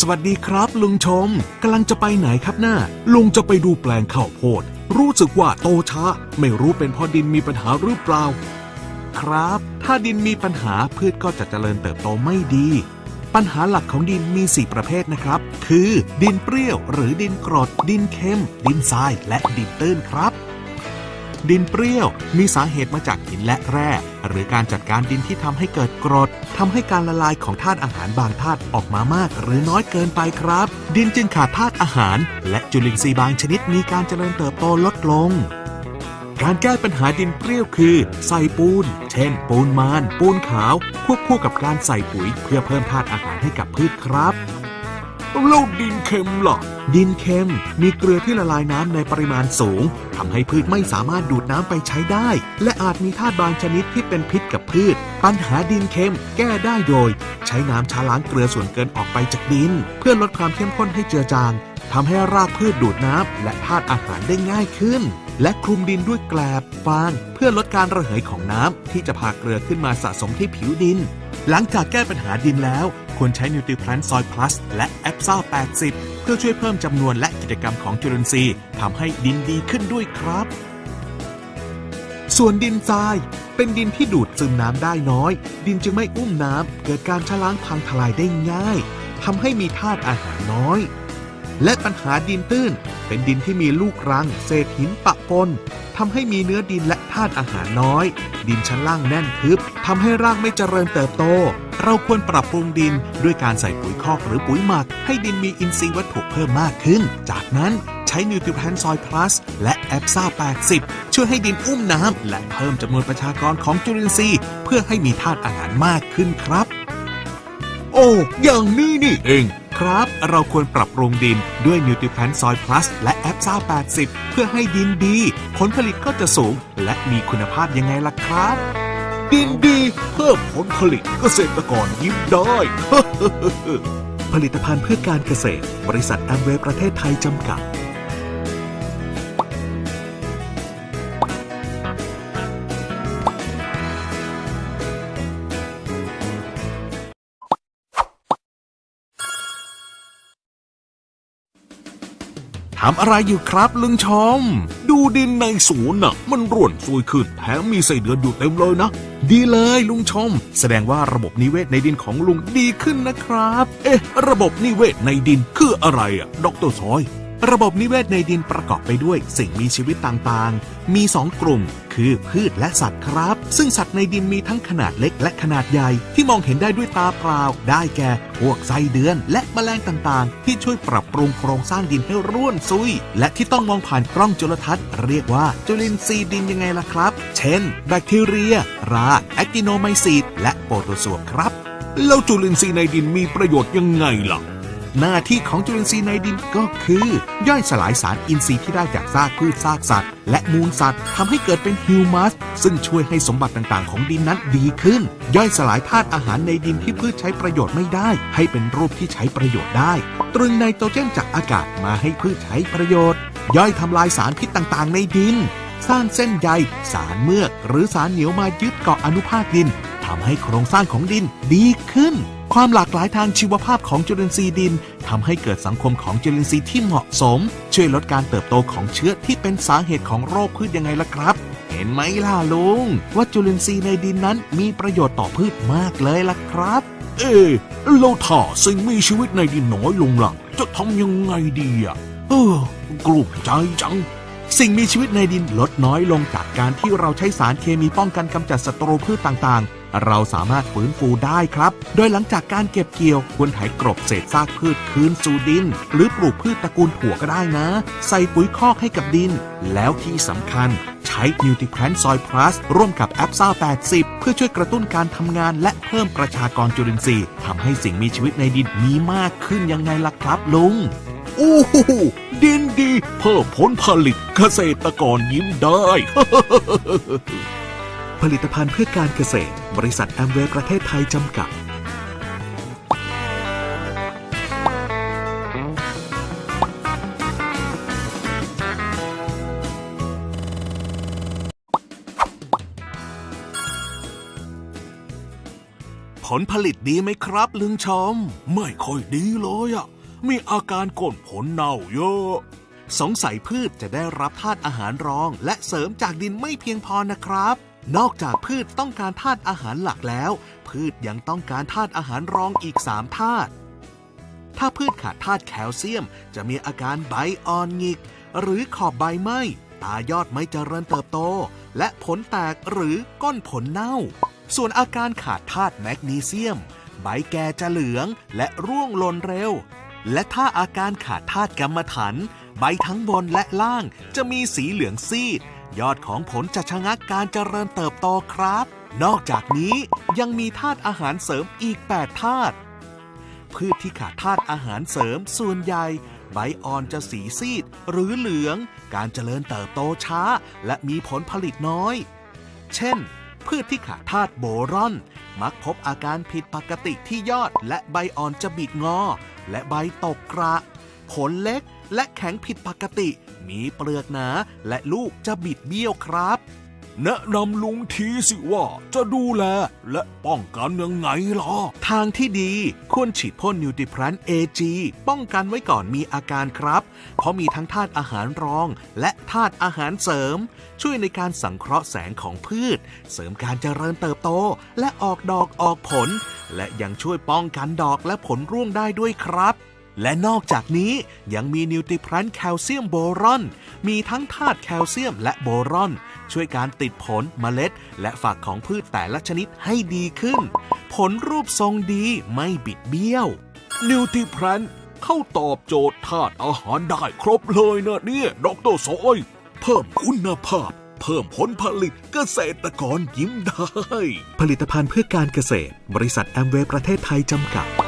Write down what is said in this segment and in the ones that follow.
สวัสดีครับ ลุงชมกำลังจะไปไหนครับหน้า ลุงจะไปดูแปลงข้าวโพด รู้สึกว่าโตช้า ไม่รู้เป็นเพราะดินมีปัญหาหรือเปล่า ครับ ถ้าดินมีปัญหาพืชก็จะเจริญเติบโตไม่ดี ปัญหาหลักของดินมี 4 ประเภทนะครับ คือ ดินเปรี้ยว หรือดินกรดดินเค็ม ดินทราย และดินตื้นครับ ดินเปรี้ยว มีสาเหตุมาจากหินและแร่ หรือการจัดการดินที่ทำให้เกิดกรดทำให้การละลายของธาตุอาหารบางธาตุออกมามาก หรือน้อยเกินไปครับ ดินจึงขาดธาตุอาหาร และจุลินทรีย์บางชนิดมีการเจริญเติบโตลดลงการแก้ปัญหาดินเปรี้ยวคือ ใส่ปูน เช่น ปูนมาน ปูนขาว ควบคู่กับการใส่ปุ๋ย เพื่อเพิ่มธาตุอาหารให้กับพืชครับ แล้วดินเค็มล่ะ ดินเค็มมีเกลือที่ละลายน้ำในปริมาณสูงทำให้พืชไม่สามารถดูดน้ำไปใช้ได้ และอาจมีธาตุบางชนิดที่เป็นพิษกับพืช ปัญหาดินเค็มแก้ได้โดย ใช้น้ำชาล้างเกลือส่วนเกินออกไปจากดิน เพื่อลดความเข้มข้นให้เจือจาง ทำให้รากพืชดูดน้ำและธาตุอาหารได้ง่ายขึ้น และคลุมดินด้วยแกลบฟาง เพื่อลดการระเหยของน้ำที่จะพาเกลือขึ้นมาสะสมที่ผิวดิน หลังจากแก้ปัญหาดินแล้ว ควรใช้นิวทริพลันซอยพลัส และแอปซ่า80 เพื่อช่วยเพิ่มจำนวนและกิจกรรมของจุลินทรีย์ทำให้ดินดีขึ้นด้วยครับ ส่วนดินทรายเป็นดินที่ดูดซึมน้ำได้น้อย ดินจึงไม่อุ้มน้ำเกิดการชะล้างพังทลายได้ง่ายทำให้มีธาตุอาหารน้อย และปัญหาดินตื้น เป็นดินที่มีลูกรัง เศษหินปะปนทำให้มีเนื้อดินและธาตุอาหารน้อย ดินชั้นล่างแน่นทึบทำให้รากไม่เจริญเติบโต เราควรปรับปรุงดินด้วยการใส่ปุ๋ยคอกหรือปุ๋ยหมัก ให้ดินมีอินทรีย์วัตถุเพิ่มมากขึ้น จากนั้นใช้นิวทริแพนซอยพลัสและแอปซ่า 80 ช่วยให้ดินอุ้มน้ำและเพิ่มจำนวนประชากรของจุลินทรีย์ เพื่อให้มีธาตุอาหารมากขึ้นครับ โอ้อย่างนี้นี่เอง ครับ เราควรปรับปรุงดินด้วยนิวติแพนซอยพลัสและแอปซ่า80 เพื่อให้ดินดี ผลผลิตก็จะสูง และมีคุณภาพยังไงล่ะครับ ดินดี เพิ่มผลผลิตเกษตรกรยิ้มได้ผลิตภัณฑ์เพื่อการเกษตร บริษัทแอมเวย์ประเทศไทยจำกัด ทำอะไรอยู่ครับลุงชม ดูดินในสวนน่ะ มันร่วนซุยขึ้นแถมมีไส้เดือนอยู่เต็มเลยนะ ดีเลยลุงชม แสดงว่าระบบนิเวศในดินของลุงดีขึ้นนะครับ เอ๊ะ ระบบนิเวศในดินคืออะไรอะดรซอย ระบบนิเวศในดินประกอบไปด้วยสิ่งมีชีวิตต่างๆ มี2กลุ่ม คือพืชและสัตว์ครับ ซึ่งสัตว์ในดินมีทั้งขนาดเล็กและขนาดใหญ่ที่มองเห็นได้ด้วยตาเปล่า ได้แก่พวกไส้เดือน และแมลงต่างๆ ที่ช่วยปรับปรุงโครงสร้างดินให้ร่วนซุย และที่ต้องมองผ่านกล้องจุลทรรศน์เรียกว่าจุลินทรีย์ดินยังไงล่ะครับ เช่น แบคทีเรีย ราแอคติโนไมซีดและโปรโตซัวครับ แล้วจุลินทรีย์ในดินมีประโยชน์ยังไงล่ะ หน้าที่ของจุลินทรีย์ในดินก็คือ ย่อยสลายสารอินทรีย์ที่ได้จากซากพืชซากสัตว์ และมูลสัตว์ทำให้เกิดเป็นฮิวมัสซึ่งช่วยให้สมบัติต่างๆ ของดินนั้นดีขึ้น ย่อยสลายธาตุอาหารในดินที่พืชใช้ประโยชน์ไม่ได้ ให้เป็นรูปที่ใช้ประโยชน์ได้ ตรึงไนโตรเจนจากอากาศมาให้พืชใช้ประโยชน์ ย่อยทำลายสารพิษต่างๆ ในดิน สร้างเส้นใยสารเมือก หรือสารเหนียวมายึดเกาะอนุภาคดินทำให้โครงสร้างของดินดีขึ้น ความหลากหลายทางชีวภาพของจุลินทรีย์ดินทำให้เกิดสังคมของจุลินทรีย์ที่เหมาะสม ช่วยลดการเติบโตของเชื้อที่เป็นสาเหตุของโรคพืชยังไงล่ะครับ เห็นไหมล่ะลุง ว่าจุลินทรีย์ในดินนั้นมีประโยชน์ต่อพืชมากเลยล่ะครับ เอ๊ะแล้วถ้าสิ่งมีชีวิตในดินน้อยลงหลังจะทำยังไงดีอะเออกลุ้มใจจังสิ่งมีชีวิตในดินลดน้อยลงจากการที่เราใช้สารเคมีป้องกันกำจัดศัตรูพืชต่างๆ เราสามารถฟื้นฟูได้ครับ โดยหลังจากการเก็บเกี่ยว ควรไถกรบเศษซากพืชคืนสู่ดิน หรือปลูกพืชตระกูลถั่วก็ได้นะ ใส่ปุ๋ยคอกให้กับดิน แล้วที่สำคัญใช้นิวทริแพนซอยพลัสร่วมกับแอปซ่า80 เพื่อช่วยกระตุ้นการทำงานและเพิ่มประชากรจุลินทรีย์ทำให้สิ่งมีชีวิตในดินมีมากขึ้นยังไงล่ะครับลุงโอ้โหดินดี เพิ่มผลผลิตเกษตรกรยิ้มได้ ผลิตภัณฑ์เพื่อการเกษตร บริษัทแอมเวย์ประเทศไทยจำกัด ผลผลิตดีไหมครับลุงชม ไม่ค่อยดีเลยอะมีอาการก้นผลเน่าเยอะ สงสัยพืชจะได้รับธาตุอาหารรอง และเสริมจากดินไม่เพียงพอนะครับ นอกจากพืชต้องการธาตุอาหารหลักแล้ว พืชยังต้องการธาตุอาหารรองอีก 3 ธาตุ ถ้าพืชขาดธาตุแคลเซียม จะมีอาการใบอ่อนหงิก หรือขอบใบไหม้ตายอดไม่เจริญเติบโต และผลแตกหรือก้อนผลเน่า ส่วนอาการขาดธาตุแมกนีเซียม ใบแก่จะเหลืองและร่วงหล่นเร็ว และถ้าอาการขาดธาตุกรรมฐานใบทั้งบนและล่างจะมีสีเหลืองซีด ยอดของผลจะชะงักการเจริญเติบโตครับ นอกจากนี้ยังมีธาตุอาหารเสริมอีก 8 ธาตุ พืชที่ขาดธาตุอาหารเสริมส่วนใหญ่ ใบอ่อนจะสีซีด หรือเหลือง การเจริญเติบโตช้า และมีผลผลิตน้อย เช่น พืชที่ขาดธาตุโบรอน มักพบอาการผิดปกติที่ยอดและใบอ่อนจะบิดงอ และใบตกกระ ผลเล็กและแข็งผิดปกติ มีเปลือกหนาและลูกจะบิดเบี้ยวครับ แนะนำลุงทีสิว่าจะดูแลและป้องกันยังไงล่ะ ทางที่ดีควรฉีดพ่นนิวติพลัน AG ป้องกันไว้ก่อนมีอาการครับ เพราะมีทั้งธาตุอาหารรองและธาตุอาหารเสริม ช่วยในการสังเคราะห์แสงของพืช เสริมการเจริญเติบโต และออกดอกออกผล และยังช่วยป้องกันดอกและผลร่วงได้ด้วยครับ และนอกจากนี้ยังมีนิวตริพลันแคลเซียมโบรอน มีทั้งธาตุแคลเซียมและโบรอน ช่วยการติดผลเมล็ด และฝักของพืชแต่ละชนิดให้ดีขึ้น ผลรูปทรงดีไม่บิดเบี้ยว นิวตริพลันเข้าตอบโจทย์ธาตุอาหารได้ครบเลยนะเนี่ยดรซอย เพิ่มคุณภาพ เพิ่มผลผลิตเกษตรกรยิ้มได้ ผลิตภัณฑ์เพื่อการเกษตร บริษัทแอมเวย์ประเทศไทยจำกัด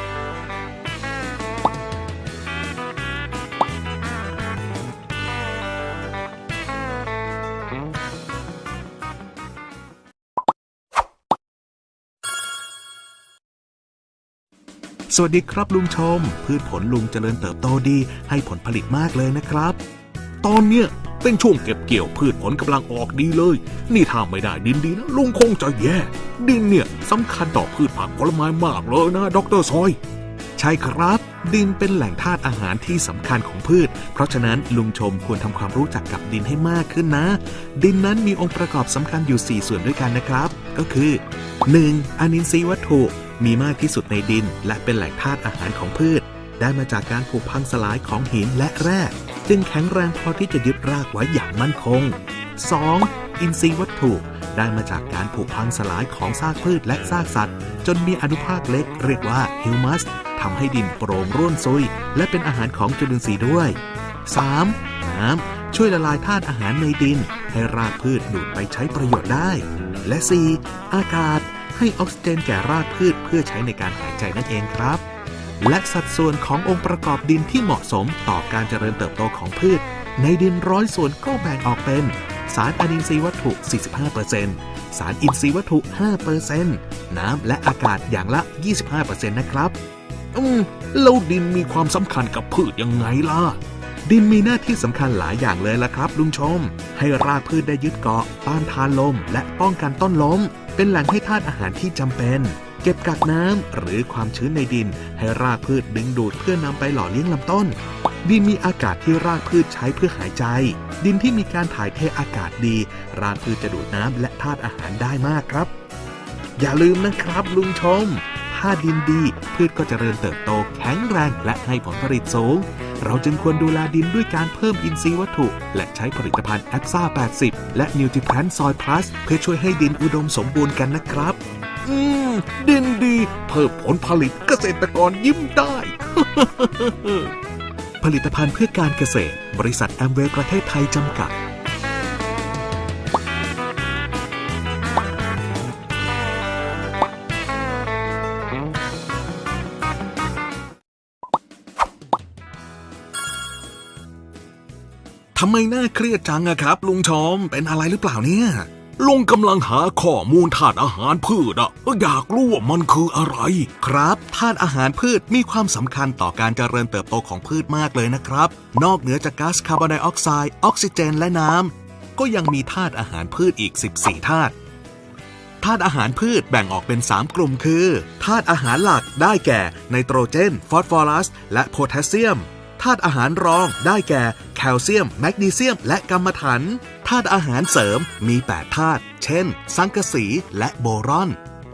สวัสดีครับลุงชม พืชผลลุงเจริญเติบโตดี ให้ผลผลิตมากเลยนะครับ ตอนเนี้ยเป็นช่วงเก็บเกี่ยวพืชผลกำลังออกดีเลย นี่ถ้าไม่ได้ดินดีนะลุงคงจะแย่ ดินเนี่ยสำคัญต่อพืชผักผลไม้มากเลยนะดรซอย ใช่ครับ ดินเป็นแหล่งธาตุอาหารที่สำคัญของพืช เพราะฉะนั้นลุงชมควรทำความรู้จักกับดินให้มากขึ้นนะ ดินนั้นมีองค์ประกอบสำคัญอยู่ 4 ส่วนด้วยกันนะครับ ก็คือ 1. อนินทรีย์วัตถุ มีมากที่สุดในดิน และเป็นแหล่งธาตุอาหารของพืช ได้มาจากการผุพังสลายของหินและแร่จึงแข็งแรงพอที่จะยึดรากไว้อย่างมั่นคง 2. อินทรีย์วัตถุได้มาจากการผุพังสลายของซากพืชและซากสัตว์ จนมีอนุภาคเล็กเรียกว่าฮิวมัสทำให้ดินโปร่งร่วนซุย และเป็นอาหารของจุลินทรีย์ด้วย 3. น้ำช่วยละลายธาตุอาหารในดิน ให้รากพืชดูดไปใช้ประโยชน์ได้ และ 4. อากาศ ให้ออกซิเจนแก่รากพืชเพื่อใช้ในการหายใจนั่นเองครับ และสัดส่วนขององค์ประกอบดินที่เหมาะสมต่อการเจริญเติบโตของพืช ในดินร้อยส่วนก็แบ่งออกเป็น สารอนินทรีย์วัตถุ 45%สารอินทรีย์วัตถุ 5%น้ำและอากาศอย่างละ 25%นะครับ อืมแล้วดินมีความสำคัญกับพืชยังไงล่ะดินมีหน้าที่สำคัญหลายอย่างเลยล่ะครับ ลุงชม ให้รากพืชได้ยึดเกาะต้านทานลม และป้องกันต้นล้ม เป็นแหล่งให้ธาตุอาหารที่จำเป็น เก็บกักน้ำหรือความชื้นในดิน ให้รากพืชดึงดูดเพื่อนำไปหล่อเลี้ยงลำต้น ดินมีอากาศที่รากพืชใช้เพื่อหายใจ ดินที่มีการถ่ายเทอากาศดี รากพืชจะดูดน้ำและธาตุอาหารได้มากครับ อย่าลืมนะครับ ลุงชม ถ้าดินดี พืชก็จเจริญเติบโตแข็งแรงและให้ผลผลิตสูง เราจึงควรดูแลดินด้วยการเพิ่มอินทรีย์วัตถุ และใช้ผลิตภัณฑ์แอปซ่า 80 และนิวทริพนซอยพลัสเพื่อช่วยให้ดินอุดมสมบูรณ์กันนะครับ อืม ดินดี เพิ่มผลผลิตเกษตรกรยิ้มได้ ผลิตภัณฑ์เพื่อการเกษตร บริษัทแอมเวย์ประเทศไทยจำกัด มน่าเครียดจังอะครับ ลุงชมเป็นอะไรหรือเปล่าเนี่ยลุงกำลังหาข้อมูลธาตุอาหารพืชอะอยากรู้ว่ามันคืออะไร ครับธาตุอาหารพืชมีความสำคัญต่อการเจริญเติบโตของพืชมากเลยนะครับ นอกเหนือจากก๊าซคาร์บอนไดออกไซด์ออกซิเจนและน้ำก็ยังมีธาตุอาหารพืชอีก 14ธาตุธาตุอาหารพืชแบ่งออกเป็น 3 กลุ่มคือธาตุอาหารหลักได้แก่ไนโตรเจน ฟอสฟอรัส และโพแทสเซียม ธาตุอาหารรองได้แก่แคลเซียม แมกนีเซียม และกัมมันถันธาตุอาหารเสริมมี8ธาตุเช่น สังกะสีและโบรอน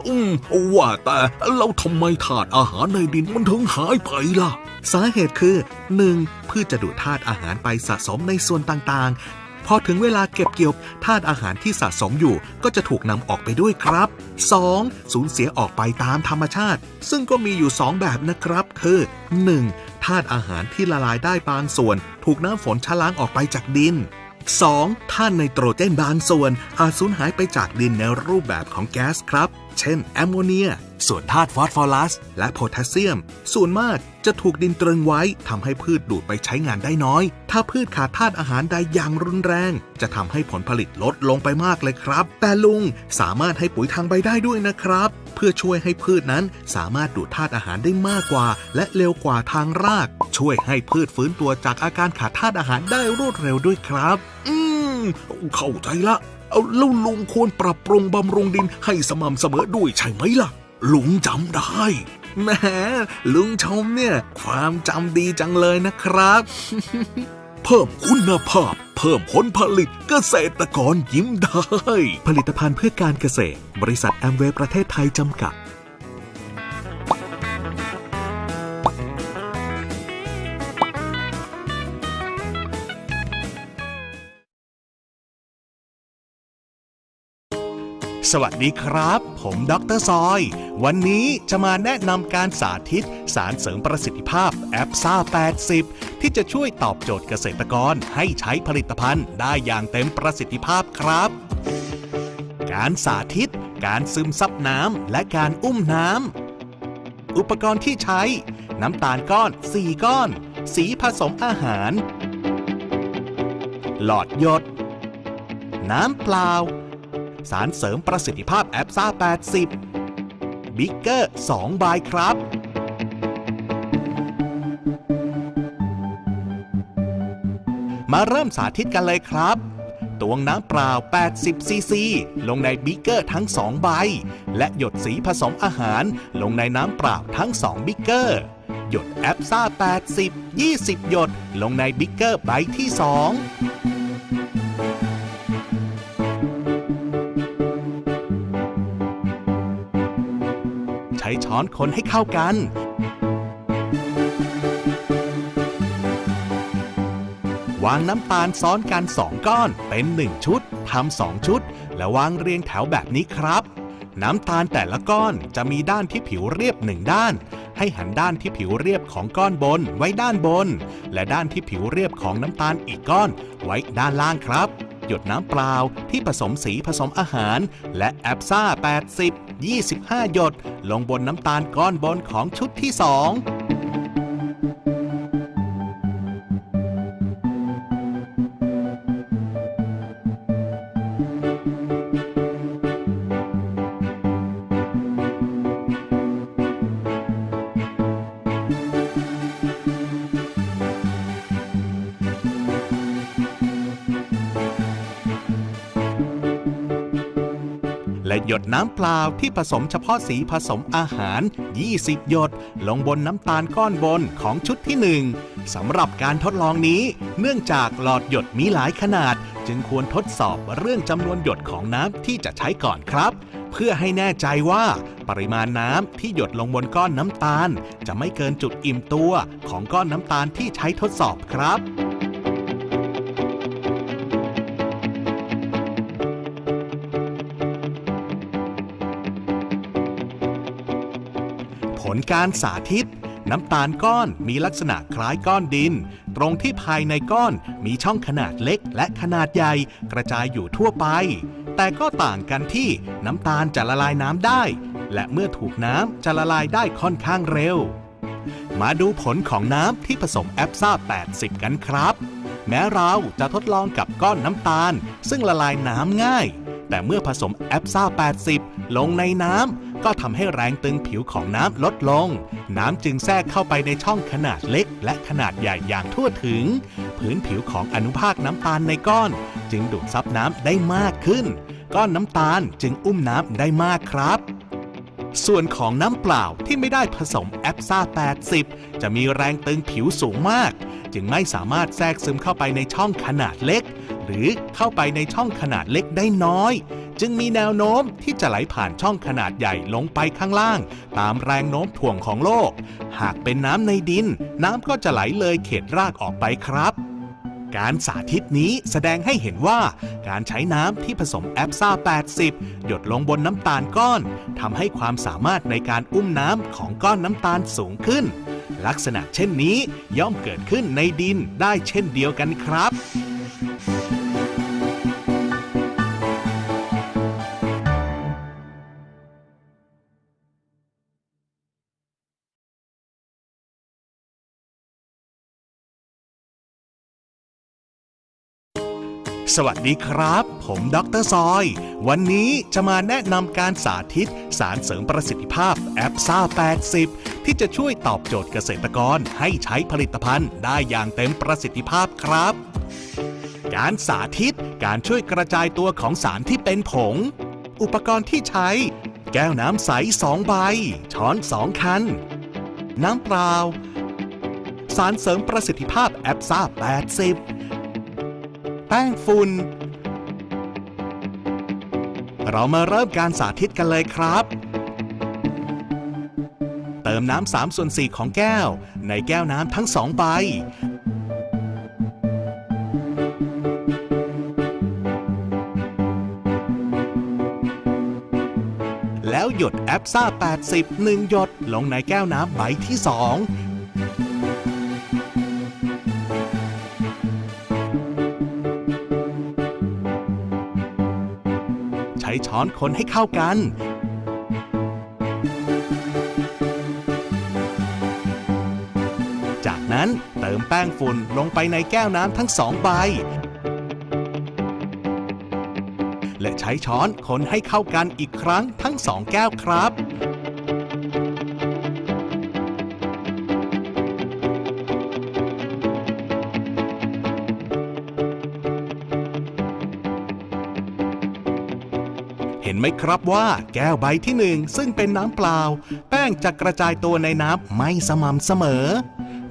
อืมว่าแต่เราทำไมถาดอาหารในดินมันถึงหายไปล่ะ สาเหตุคือ 1. พืชจะดูดธาตุอาหารไปสะสมในส่วนต่างๆ พอถึงเวลาเก็บเกี่ยวธาตุอาหารที่สะสมอยู่ก็จะถูกนำออกไปด้วยครับ 2. สูญเสียออกไปตามธรรมชาติ ซึ่งก็มีอยู่ 2 แบบนะครับ คือ 1. ธาตุอาหารที่ละลายได้บางส่วน ถูกน้ำฝนชะล้างออกไปจากดิน 2. ธาตุไนโตรเจนบางส่วนอาจสูญหายไปจากดินในรูปแบบของแก๊สครับ เช่น แอมโมเนีย ส่วนธาตุฟอสฟอรัส และโพแทสเซียม ส่วนมากจะถูกดินตรึงไว้ทำให้พืชดูดไปใช้งานได้น้อย ถ้าพืชขาดธาตุอาหารใดอย่างรุนแรง จะทำให้ผลผลิตลดลงไปมากเลยครับ แต่ลุงสามารถให้ปุ๋ยทางใบได้ด้วยนะครับ เพื่อช่วยให้พืชนั้นสามารถดูดธาตุอาหารได้มากกว่า และเร็วกว่าทางราก ช่วยให้พืชฟื้นตัวจากอาการขาดธาตุอาหารได้รวดเร็วด้วยครับ อืมเข้าใจละ เอาแล้วลุงควรปรับปรุงบำรุงดินให้สม่ำเสมอด้วยใช่ไหมล่ะ ลุงจำได้แหมลุงชมเนี่ย ความจำดีจังเลยนะครับ เพิ่มคุณภาพ เพิ่มผลผลิตเกษตรกรยิ้มได้ ผลิตภัณฑ์เพื่อการเกษตร บริษัทแอมเวย์ประเทศไทยจำกัด สวัสดีครับ ผมดรซอย วันนี้จะมาแนะนำการสาธิต สารเสริมประสิทธิภาพแอปซ่า 80 ที่จะช่วยตอบโจทย์เกษตรกรให้ใช้ผลิตภัณฑ์ได้อย่างเต็มประสิทธิภาพครับ การสาธิต การซึมซับน้ำและการอุ้มน้ำ อุปกรณ์ที่ใช้ น้ำตาลก้อน 4 ก้อน สีผสมอาหาร หลอดหยด น้ำเปล่า สารเสริมประสิทธิภาพแอปซ่า 80 บิ๊กเกอร์ 2 ใบครับ มาเริ่มสาธิตกันเลยครับตวงน้ำเปล่า 80 ซีซี ลงในบิ๊กเกอร์ทั้ง 2 ใบ และหยดสีผสมอาหาร ลงในน้ำเปล่าทั้ง 2 บิ๊กเกอร์ หยดแอปซ่า 80 20 หยด ลงในบิ๊กเกอร์ใบที่ 2 ช้อนคนให้เข้ากัน วางน้ำตาลซ้อนกัน2ก้อนเป็น1ชุดทำ2ชุด และวางเรียงแถวแบบนี้ครับ น้ำตาลแต่ละก้อนจะมีด้านที่ผิวเรียบหนึ่งด้าน ให้หันด้านที่ผิวเรียบของก้อนบนไว้ด้านบน และด้านที่ผิวเรียบของน้ำตาลอีกก้อน ไว้ด้านล่างครับ หยดน้ำเปล่าที่ผสมสีผสมอาหาร และแอปซ่า 80 25 หยด ลงบนน้ำตาลก้อนบนของชุดที่ 2 และหยดน้ำเปล่าที่ผสมเฉพาะสีผสมอาหาร 20 หยด ลงบนน้ำตาลก้อนบนของชุดที่ 1สำหรับการทดลองนี้ เนื่องจากหลอดหยดมีหลายขนาด จึงควรทดสอบเรื่องจำนวนหยดของน้ำที่จะใช้ก่อนครับ เพื่อให้แน่ใจว่าปริมาณน้ำที่หยดลงบนก้อนน้ำตาล จะไม่เกินจุดอิ่มตัวของก้อนน้ำตาลที่ใช้ทดสอบครับ การสาธิต น้ำตาลก้อนมีลักษณะคล้ายก้อนดิน ตรงที่ภายในก้อนมีช่องขนาดเล็กและขนาดใหญ่กระจายอยู่ทั่วไป แต่ก็ต่างกันที่น้ำตาลจะละลายน้ำได้ และเมื่อถูกน้ำจะละลายได้ค่อนข้างเร็ว มาดูผลของน้ำที่ผสมแอปซ่า 80 กันครับ แม้เราจะทดลองกับก้อนน้ำตาล ซึ่งละลายน้ำง่าย แต่เมื่อผสมแอปซ่า 80 ลงในน้ำ ก็ทำให้แรงตึงผิวของน้ำลดลง น้ำจึงแทรกเข้าไปในช่องขนาดเล็ก และขนาดใหญ่อย่างทั่วถึง พื้นผิวของอนุภาคน้ำตาลในก้อน จึงดูดซับน้ำได้มากขึ้น ก้อนน้ำตาลจึงอุ้มน้ำได้มากครับส่วนของน้ำเปล่าที่ไม่ได้ผสมแอปซ่า 80 จะมีแรงตึงผิวสูงมาก จึงไม่สามารถแทรกซึมเข้าไปในช่องขนาดเล็ก หรือเข้าไปในช่องขนาดเล็กได้น้อย จึงมีแนวโน้มที่จะไหลผ่านช่องขนาดใหญ่ลงไปข้างล่าง ตามแรงโน้มถ่วงของโลก หากเป็นน้ำในดิน น้ำก็จะไหลเลยเขตรากออกไปครับการสาธิตนี้แสดงให้เห็นว่าการใช้น้ำที่ผสมแอปซ่า 80 หยดลงบนน้ำตาลก้อนทำให้ความสามารถในการอุ้มน้ำของก้อนน้ำตาลสูงขึ้น ลักษณะเช่นนี้ย่อมเกิดขึ้นในดินได้เช่นเดียวกันครับ สวัสดีครับ ผมดรซอย วันนี้จะมาแนะนำการสาธิต สารเสริมประสิทธิภาพแอปซ่า 80 ที่จะช่วยตอบโจทย์เกษตรกรให้ใช้ผลิตภัณฑ์ได้อย่างเต็มประสิทธิภาพครับ การสาธิตการช่วยกระจายตัวของสารที่เป็นผง อุปกรณ์ที่ใช้ แก้วน้ำใส2ใบ ช้อน2คัน น้ำเปล่า สารเสริมประสิทธิภาพแอปซ่า 80 ป้งฝุ่น เรามาเริ่มการสาธิตกันเลยครับ เติมน้ำ3ส่วน4ของแก้ว ในแก้วน้ำทั้งสองใบ แล้วหยดแอปซ่า 80 1 หยดลงในแก้วน้ำใบที่ 2 ช้ช้อนคนให้เข้ากัน จากนั้นเติมแป้งฝุ่นลงไปในแก้วน้ำทั้งสองใบ และใช้ช้อนคนให้เข้ากันอีกครั้งทั้งสองแก้วครับ ไหมครับว่าแก้วใบที่หนึ่งซึ่งเป็นน้ำเปล่า แป้งจะกระจายตัวในน้ำไม่สม่ำเสมอ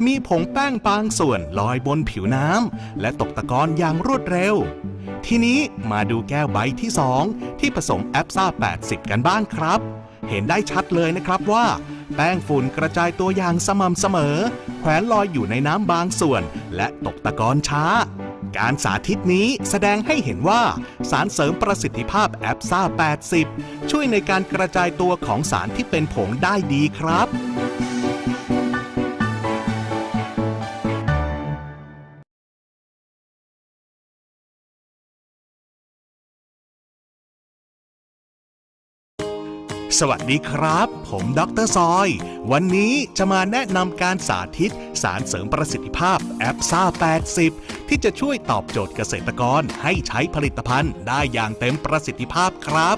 มีผงแป้งบางส่วนลอยบนผิวน้ำและตกตะกอนอย่างรวดเร็ว ทีนี้มาดูแก้วใบที่2ที่ผสมแอปซ่า 80 กันบ้างครับ เห็นได้ชัดเลยนะครับว่า แป้งฝุ่นกระจายตัวอย่างสม่ำเสมอ แขวนลอยอยู่ในน้ำบางส่วน และตกตะกอนช้า การสาธิตนี้แสดงให้เห็นว่าสารเสริมประสิทธิภาพแอปซ่า 80 ช่วยในการกระจายตัวของสารที่เป็นผงได้ดีครับ สวัสดีครับ ผมดรซอย วันนี้จะมาแนะนำการสาธิต สารเสริมประสิทธิภาพแอปซ่า 80 ที่จะช่วยตอบโจทย์เกษตรกรให้ใช้ผลิตภัณฑ์ได้อย่างเต็มประสิทธิภาพครับ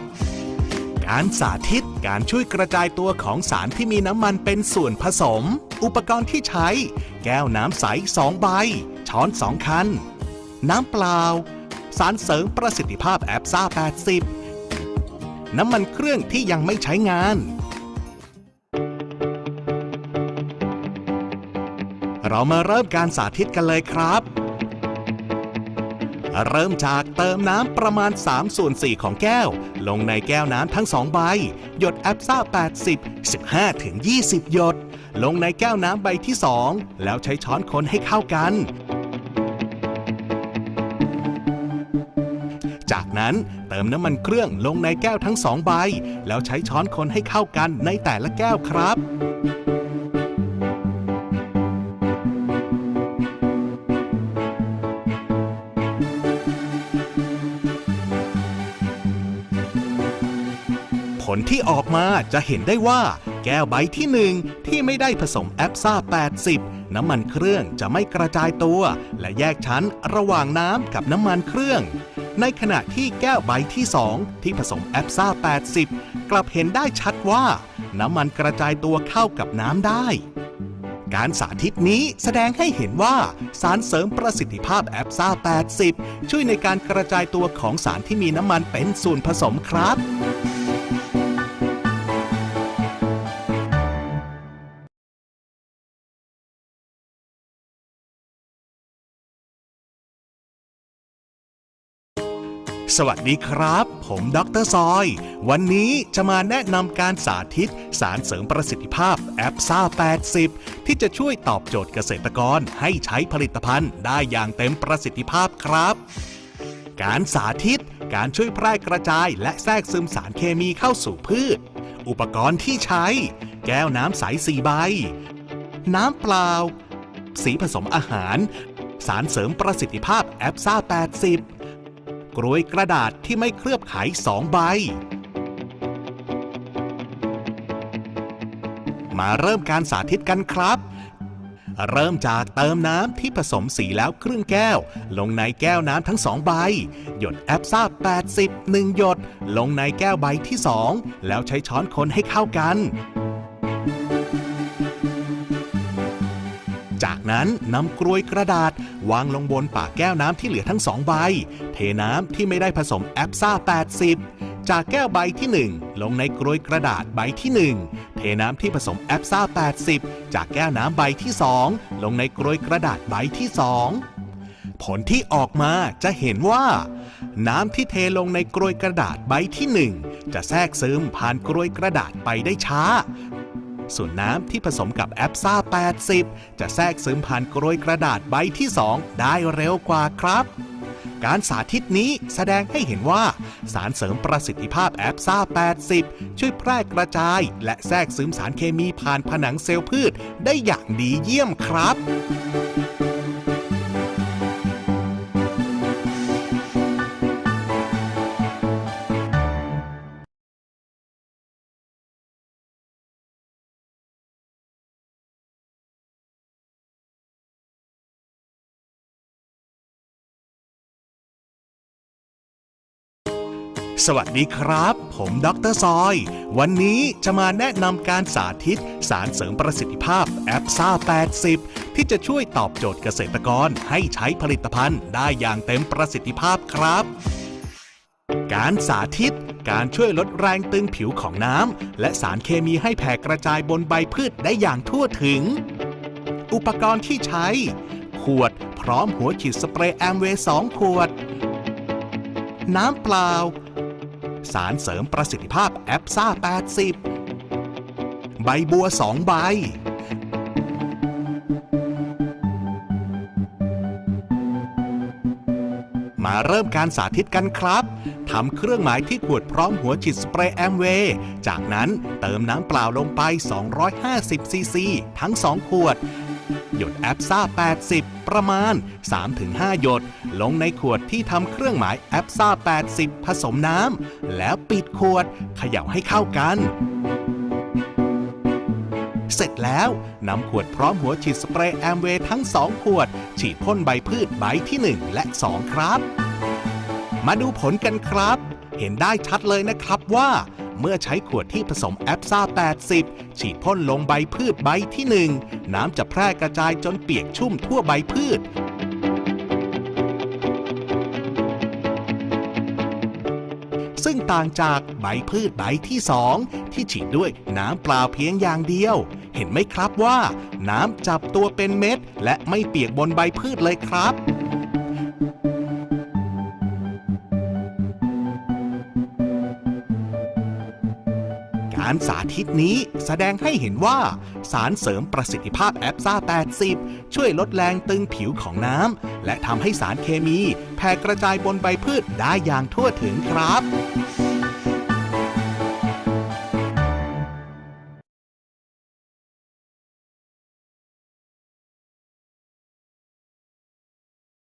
การสาธิตการช่วยกระจายตัวของสารที่มีน้ำมันเป็นส่วนผสม อุปกรณ์ที่ใช้ แก้วน้ำใส2ใบ ช้อน2คัน น้ำเปล่า สารเสริมประสิทธิภาพแอปซ่า 80 น้ำมันเครื่องที่ยังไม่ใช้งาน เรามาเริ่มการสาธิตกันเลยครับ เริ่มจากเติมน้ำประมาณ3ส่วน4ของแก้ว ลงในแก้วน้ำทั้ง2ใบ หยดแอปซ่า 80 15ถึง20 หยด ลงในแก้วน้ำใบที่ 2 แล้วใช้ช้อนคนให้เข้ากัน นั้นเติมน้ำมันเครื่องลงในแก้วทั้งสองใบ แล้วใช้ช้อนคนให้เข้ากันในแต่ละแก้วครับผลที่ออกมาจะเห็นได้ว่า แก้วใบที่หนึ่งที่ไม่ได้ผสมแอปซ่า 80 น้ำมันเครื่องจะไม่กระจายตัว และแยกชั้นระหว่างน้ำกับน้ำมันเครื่อง ในขณะที่แก้วใบที่ 2 ที่ผสมแอปซ่า 80 กลับเห็นได้ชัดว่า น้ำมันกระจายตัวเข้ากับน้ำได้การสาธิตนี้แสดงให้เห็นว่าสารเสริมประสิทธิภาพแอปซ่า 80 ช่วยในการกระจายตัวของสารที่มีน้ำมันเป็นส่วนผสมครับ สวัสดีครับ ผมดรซอย วันนี้จะมาแนะนำการสาธิต สารเสริมประสิทธิภาพแอปซ่า 80 ที่จะช่วยตอบโจทย์เกษตรกรให้ใช้ผลิตภัณฑ์ได้อย่างเต็มประสิทธิภาพครับ การสาธิต การช่วยแพร่กระจาย และแทรกซึมสารเคมีเข้าสู่พืช อุปกรณ์ที่ใช้ แก้วน้ำใสสีใบ น้ำเปล่า สีผสมอาหาร สารเสริมประสิทธิภาพแอปซ่า 80 กรวยกระดาษที่ไม่เคลือบไขสองใบ มาเริ่มการสาธิตกันครับ เริ่มจากเติมน้ำที่ผสมสีแล้วครึ่งแก้ว ลงในแก้วน้ำทั้งสองใบ หยดแอปซ่า 80 1 หยด ลงในแก้วใบที่2แล้วใช้ช้อนคนให้เข้ากัน จากนั้นนำกรวยกระดาษ วางลงบนปากแก้วน้ำที่เหลือทั้งสองใบ เทน้ำที่ไม่ได้ผสมแอปซ่า 80 จากแก้วใบที่ 1 ลงในกรวยกระดาษใบที่ 1 เทน้ำที่ผสมแอปซ่า 80 จากแก้วน้ำใบที่ 2 ลงในกรวยกระดาษใบที่ 2 ผลที่ออกมาจะเห็นว่า น้ำที่เทลงในกรวยกระดาษใบที่ 1 จะแทรกซึมผ่านกรวยกระดาษไปได้ช้า ส่วนน้ำที่ผสมกับแอปซ่า 80 จะแทรกซึมผ่านกรวยกระดาษใบที่ 2 ได้เร็วกว่าครับ การสาธิตนี้แสดงให้เห็นว่า สารเสริมประสิทธิภาพแอปซ่า 80 ช่วยแพร่กระจาย และแทรกซึมสารเคมีผ่านผนังเซลล์พืช ได้อย่างดีเยี่ยมครับ สวัสดีครับ ผมดรซอย วันนี้จะมาแนะนำการสาธิต สารเสริมประสิทธิภาพแอปซ่า 80 ที่จะช่วยตอบโจทย์เกษตรกรให้ใช้ผลิตภัณฑ์ได้อย่างเต็มประสิทธิภาพครับ การสาธิต การช่วยลดแรงตึงผิวของน้ำ และสารเคมีให้แผ่กระจายบนใบพืชได้อย่างทั่วถึง อุปกรณ์ที่ใช้ ขวดพร้อมหัวฉีดสเปรย์แอมเวย์2ขวด น้ำเปล่า สารเสริมประสิทธิภาพแอปซ่า 80 ใบบัว 2 ใบ มาเริ่มการสาธิตกันครับทำเครื่องหมายที่ขวดพร้อมหัวฉีดสเปรย์แอมเวย์จากนั้นเติมน้ำเปล่าลงไป 250 ซีซี ทั้ง 2 ขวด หยดแอปซ่า 80 ประมาณ 3-5 หยด ลงในขวดที่ทำเครื่องหมายแอปซ่า 80 ผสมน้ำ แล้วปิดขวดเขย่าให้เข้ากัน เสร็จแล้วนำขวดพร้อมหัวฉีดสเปรย์แอมเวย์ทั้ง2ขวด ฉีดพ่นใบพืชใบที่ 1 และ 2 ครับ มาดูผลกันครับ เห็นได้ชัดเลยนะครับว่า เมื่อใช้ขวดที่ผสมแอปซ่า 80 ฉีดพ่นลงใบพืชใบที่ 1 น้ำจะแพร่กระจายจนเปียกชุ่มทั่วใบพืช ซึ่งต่างจากใบพืชใบที่ 2 ที่ฉีดด้วยน้ำเปล่าเพียงอย่างเดียว เห็นไหมครับว่า น้ำจับตัวเป็นเม็ด และไม่เปียกบนใบพืชเลยครับ การสาธิตนี้แสดงให้เห็นว่า สารเสริมประสิทธิภาพแอปซ่า 80 ช่วยลดแรงตึงผิวของน้ำ และทำให้สารเคมี แผ่กระจายบนใบพืชได้อย่างทั่วถึงครับ